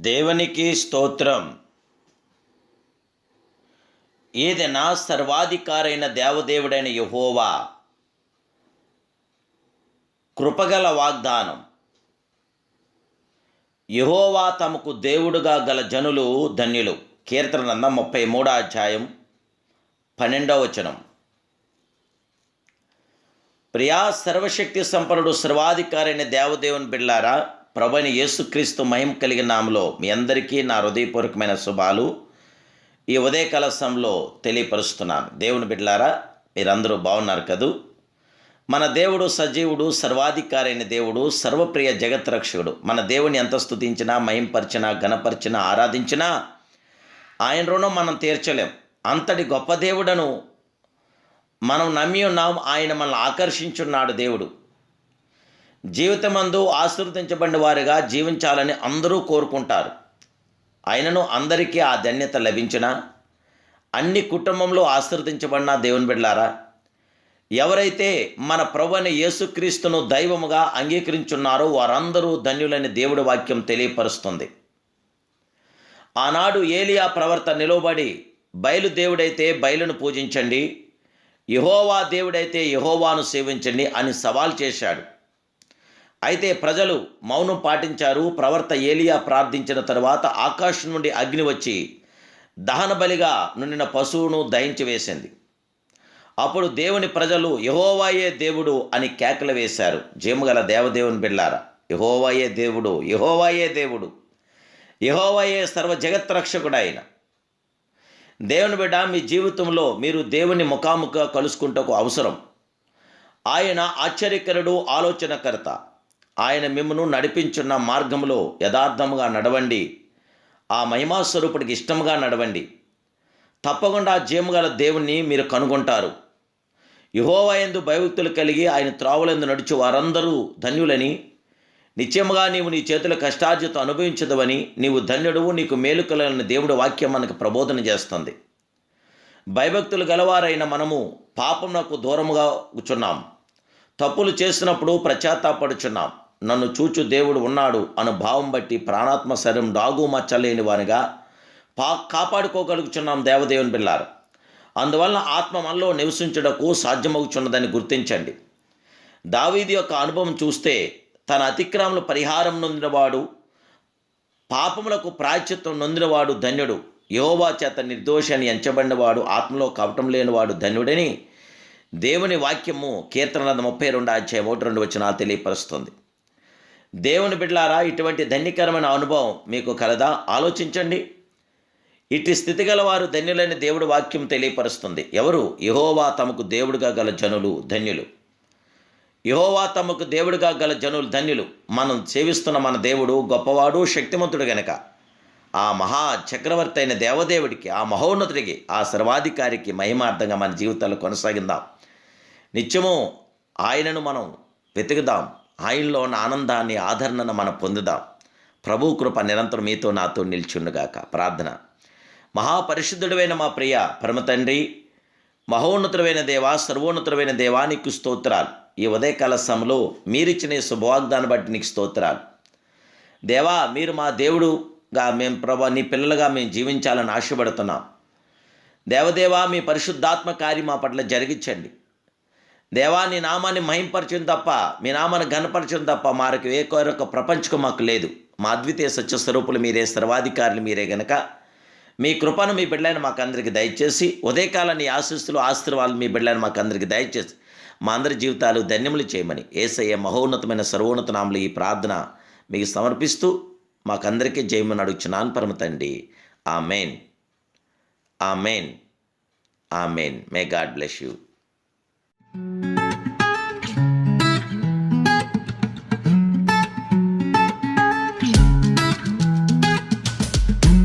దేవునికి స్తోత్రం. ఏదైనా సర్వాధికారైన దేవదేవుడైన యహోవా కృపగల వాగ్దానం. యహోవా తమకు దేవుడుగా గల జనులు ధన్యులు. కీర్తనంద ముప్పై మూడో అధ్యాయం పన్నెండవ వచనం. ప్రియా సర్వశక్తి సంపన్నుడు సర్వాధికారైన దేవదేవుని బిళ్ళారా ప్రభుని యేసుక్రీస్తు మహిమ కలిగిన నామలో మీ అందరికీ నా హృదయపూర్వకమైన శుభాలు. ఈ ఉదయ కలశంలో తెలియపరుస్తున్నాను. దేవుని బిడ్డలారా మీరందరూ బాగున్నారు కదూ? మన దేవుడు సజీవుడు సర్వాధికారైన దేవుడు సర్వప్రియ జగత్రక్షకుడు. మన దేవుని ఎంత స్తుతించినా మహింపరిచినా గణపరిచినా ఆరాధించినా ఆయన రుణం మనం తీర్చలేం. అంతటి గొప్ప దేవుడను మనం నమ్మి ఉన్నాం. ఆయన మనల్ని ఆకర్షించున్నాడు దేవుడు. జీవితమందు ఆశీర్వదించబడిన వారిగా జీవించాలని అందరూ కోరుకుంటారు. ఆయనను అందరికీ ఆ ధన్యత లభించిన అన్ని కుటుంబంలో ఆశీర్వదించబడిన దేవుని బిడ్లారా ఎవరైతే మన ప్రభుని యేసుక్రీస్తును దైవముగా అంగీకరించున్నారో వారందరూ ధన్యులని దేవుడి వాక్యం తెలియపరుస్తుంది. ఆనాడు ఏలియా ప్రవర్త నిలవబడి బయలుదేవుడైతే బయలును పూజించండి యహోవా దేవుడైతే యహోవాను సేవించండి అని సవాల్ చేశాడు. అయితే ప్రజలు మౌనం పాటించారు. ప్రవర్త ఏలియా ప్రార్థించిన తరువాత ఆకాశం నుండి అగ్ని వచ్చి దహన బలిగా నుండిన పశువును దహించి వేసింది. అప్పుడు దేవుని ప్రజలు యహోవాయే దేవుడు అని కేకలు వేశారు. జీమగల దేవదేవుని బిళ్ళారా యహోవాయే దేవుడు యహోవాయే దేవుడు యహోవాయే సర్వ జగత్రక్షకుడు ఆయన దేవుని బిడ్డ మీ జీవితంలో మీరు దేవుని ముఖాముఖ కలుసుకుంటకు అవసరం. ఆయన ఆశ్చర్యకరుడు ఆలోచనకర్త. ఆయన మిమ్మను నడిపించున్న మార్గంలో యథార్థముగా నడవండి. ఆ మహిమాస్వరూపుడికి ఇష్టముగా నడవండి. తప్పకుండా జీమగల దేవుణ్ణి మీరు కనుగొంటారు. యహోవయందు భయభక్తులు కలిగి ఆయన త్రావులందు నడుచు వారందరూ ధన్యులని నిత్యముగా నీవు నీ చేతుల కష్టార్జితం అనుభవించదవని నీవు ధన్యుడువు నీకు మేలు దేవుడు దేవుడి వాక్యం మనకు ప్రబోధన చేస్తుంది. భయభక్తులు గలవారైన మనము పాపమునకు దూరముగా కూర్చున్నాం తప్పులు చేసినప్పుడు ప్రచాతాపడుచున్నాం నన్ను చూచు దేవుడు ఉన్నాడు అను భావం బట్టి ప్రాణాత్మ శరీరం డాగు మచ్చలేని వానిగా పా కాపాడుకోగలుగుచున్నాం దేవదేవుని బిల్లారు అందువలన ఆత్మ మనలో నివసించుటకు సాధ్యమవుచున్నదని గుర్తించండి. దావీది యొక్క అనుభవం చూస్తే తన అతిక్రమలు పరిహారం నొందినవాడు పాపములకు ప్రాయశ్చిత్తం నొందినవాడు ధన్యుడు. యోవా చేత నిర్దోషి అని ఎంచబడినవాడు ఆత్మలో కవటం లేనివాడు ధన్యుడని దేవుని వాక్యము కీర్తన ముప్పై రెండు అధ్యాయం ఒకటి రెండు వచ్చిన తెలియపరుస్తుంది. దేవుని బిడ్లారా ఇటువంటి ధన్యకరమైన అనుభవం మీకు కలదా? ఆలోచించండి. ఇట్టి స్థితి గలవారు ధన్యులని దేవుడు వాక్యం తెలియపరుస్తుంది. ఎవరు? యహోవా తమకు దేవుడిగా గల జనులు ధన్యులు. యహోవా తమకు దేవుడిగా గల జనులు ధన్యులు. మనం సేవిస్తున్న మన దేవుడు గొప్పవాడు శక్తిమంతుడు గనక. ఆ మహా చక్రవర్తి అయిన దేవదేవుడికి ఆ మహోన్నతుడికి ఆ సర్వాధికారికి మహిమార్థంగా మన జీవితాలు కొనసాగిందాం. నిత్యము ఆయనను మనం వెతుకుదాం. ఆయనలో ఉన్న ఆనందాన్ని ఆదరణను మనం పొందుదాం. ప్రభు కృప నిరంతరం మీతో నాతో నిల్చుండుగాక. ప్రార్థన. మహాపరిశుద్ధుడైన మా ప్రియ పరమతండ్రి మహోన్నతుడైన దేవా సర్వోన్నతుడైన దేవానికి స్తోత్రాలు. ఈ ఉదయకాల సమయంలో మీరిచ్చిన శుభవాగ్దాన్ని బట్టి నీకు స్తోత్రాలు. దేవా మీరు మా దేవుడుగా మేము ప్రభా నీ పిల్లలుగా మేము జీవించాలని ఆశపడుతున్నాం. దేవదేవా మీ పరిశుద్ధాత్మ కార్యం మా పట్ల జరిగించండి. దేవా నీ నామాన్ని మహింపరచం తప్ప మీ నామాన్ని గనపరచం తప్ప మారకు ఏ కొరొక ప్రపంచకు మాకు లేదు. మా అద్వితీయ సత్యస్వరూపులు మీరే సర్వాధికారులు మీరే గనక. మీ కృపను మీ బిడ్డలను మాకు అందరికీ దయచేసి ఉదయకాల నీ ఆశీస్సులు ఆశీర్వాదాలు మీ బిడ్డలను మాకు అందరికీ దయచేసి మా అందరి జీవితాలు ధన్యములు చేయమని ఏసయ్య మహోన్నతమైన సర్వోన్నత నామలు ఈ ప్రార్థన మీకు సమర్పిస్తూ మాకందరికీ జయమని అడుగుచున్నాను పరమ తండ్రి. ఆ మెయిన్ ఆ మెయిన్ ఆ main may God bless you Thank you.